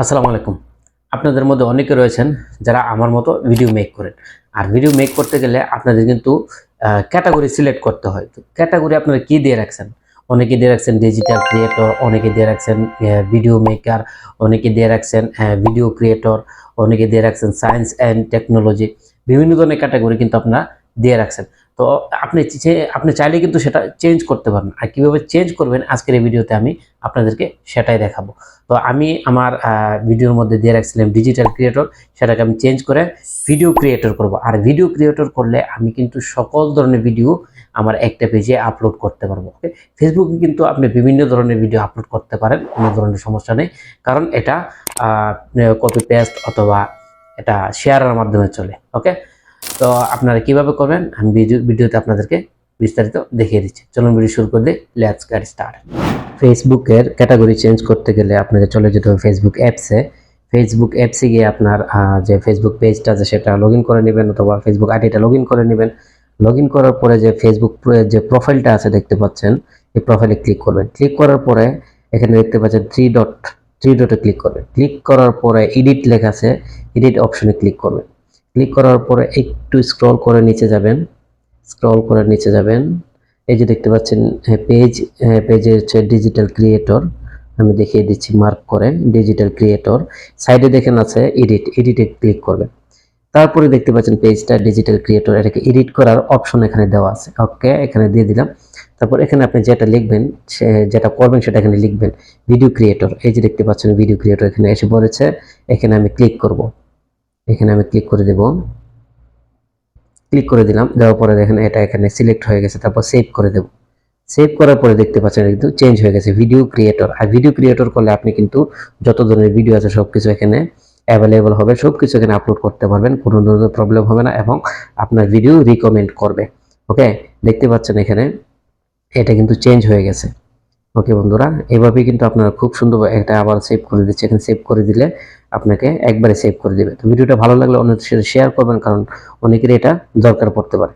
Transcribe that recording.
আসসালামু আলাইকুম। আপনাদের মধ্যে অনেকে রয়েছেন যারা আমার মতো ভিডিও মেক করেন। আর ভিডিও মেক করতে গেলে আপনাদের কিন্তু ক্যাটাগরি সিলেক্ট করতে হয়। তো ক্যাটাগরি আপনারা কি দিয়ে রাখছেন? অনেকে দিয়ে রাখছেন ডিজিটাল ক্রিয়েটর অনেকে দিয়ে রাখছেন ভিডিও মেকার অনেকে দিয়ে রাখছেন ভিডিও ক্রিয়েটর অনেকে দিয়ে রাখছেন সায়েন্স অ্যান্ড টেকনোলজি বিভিন্ন ধরনের ক্যাটাগরি কিন্তু আপনারা দিয়ে রাখছেন। তো আপনি আপনি চাইলে কিন্তু সেটা চেঞ্জ করতে পারেন আর কীভাবে চেঞ্জ করবেন আজকের এই ভিডিওতে আমি আপনাদেরকে সেটাই দেখাবো। তো আমি আমার ভিডিওর মধ্যে দিয়ে রাখছিলাম ডিজিটাল ক্রিয়েটর সেটাকে আমি চেঞ্জ করে ভিডিও ক্রিয়েটর করব। আর ভিডিও ক্রিয়েটর করলে আমি কিন্তু সকল ধরনের ভিডিও আমার একটা পেজে আপলোড করতে পারব ওকে ফেসবুকে কিন্তু আপনি বিভিন্ন ধরনের ভিডিও আপলোড করতে পারেন, কোনো ধরনের সমস্যা নেই। কারণ এটা কপি পেস্ট অথবা এটা শেয়ারের মাধ্যমে চলে ওকে তো আপনারা কীভাবে করবেন? আমি ভিডিওতে আপনাদেরকে বিস্তারিত দেখিয়ে দিচ্ছি। চলুন ভিডিও শুরু করে দিই। লেটস গেট স্টার্ট ফেসবুকের ক্যাটাগরি চেঞ্জ করতে গেলে আপনাকে চলে যেতে হবে ফেসবুক অ্যাপসে ফেসবুক অ্যাপসে গিয়ে আপনার যে ফেসবুক পেজটা আছে সেটা লগ করে নেবেন অথবা ফেসবুক আইডিটা লগ করে নেবেন। লগ করার পরে যে ফেসবুক যে প্রোফাইলটা আছে দেখতে পাচ্ছেন, এই প্রোফাইলে ক্লিক করবেন। ক্লিক করার পরে এখানে দেখতে পাচ্ছেন থ্রি ডট থ্রি ডটে ক্লিক করবেন। ক্লিক করার পরে এডিট লেখা আছে এডিট অপশনে ক্লিক করবেন। ক্লিক করার পরে একটু স্ক্রল করে নিচে যাবেন। স্ক্রল করে নিচে যাবেন। এই যে দেখতে পাচ্ছেন পেজ পেজে হচ্ছে ডিজিটাল ক্রিয়েটর আমি দেখিয়ে দিচ্ছি মার্ক করে ডিজিটাল ক্রিয়েটর সাইডে দেখেন আছে এডিট এডিটে ক্লিক করবেন তারপরে দেখতে পাচ্ছেন পেজটা ডিজিটাল ক্রিয়েটর এটাকে এডিট করার অপশন এখানে দেওয়া আছে। ওকে এখানে দিয়ে দিলাম। তারপর এখানে আপনি যেটা লিখবেন যেটা করবেন সেটা এখানে লিখবেন ভিডিও ক্রিয়েটর এই যে দেখতে পাচ্ছেন ভিডিও ক্রিয়েটর এখানে এসে পড়েছে। এখানে আমি ক্লিক করব। এখানে আমি ক্লিক করে দেব। ক্লিক করে দিলাম, দেওয়ার পরে দেখেন এটা এখানে সিলেক্ট হয়ে গেছে, তারপর সেভ করে দেব। সেভ করার পরে দেখতে পাচ্ছেন কিন্তু চেঞ্জ হয়ে গেছে ভিডিও ক্রিয়েটর আর ভিডিও ক্রিয়েটর করলে আপনি কিন্তু যত ধরনের ভিডিও আছে সব কিছু এখানে অ্যাভেলেবল হবে সব কিছু এখানে আপলোড করতে পারবেন, কোনো ধরনের প্রবলেম হবে না এবং আপনার ভিডিও রিকমেন্ড করবে। ওকে দেখতে পাচ্ছেন এখানে এটা কিন্তু চেঞ্জ হয়ে গেছে। ওকে বন্ধুরা, এভাবেই কিন্তু আপনারা খুব সুন্দর একটা আবার সেভ করে দিচ্ছে। এখানে সেভ করে দিলে আপনাকে একবারে সেভ করে দিবে। তো ভিডিওটা ভালো লাগলে অন্যদের সাথে শেয়ার করবেন, কারণ অনেকের এটা দরকার পড়তে পারে।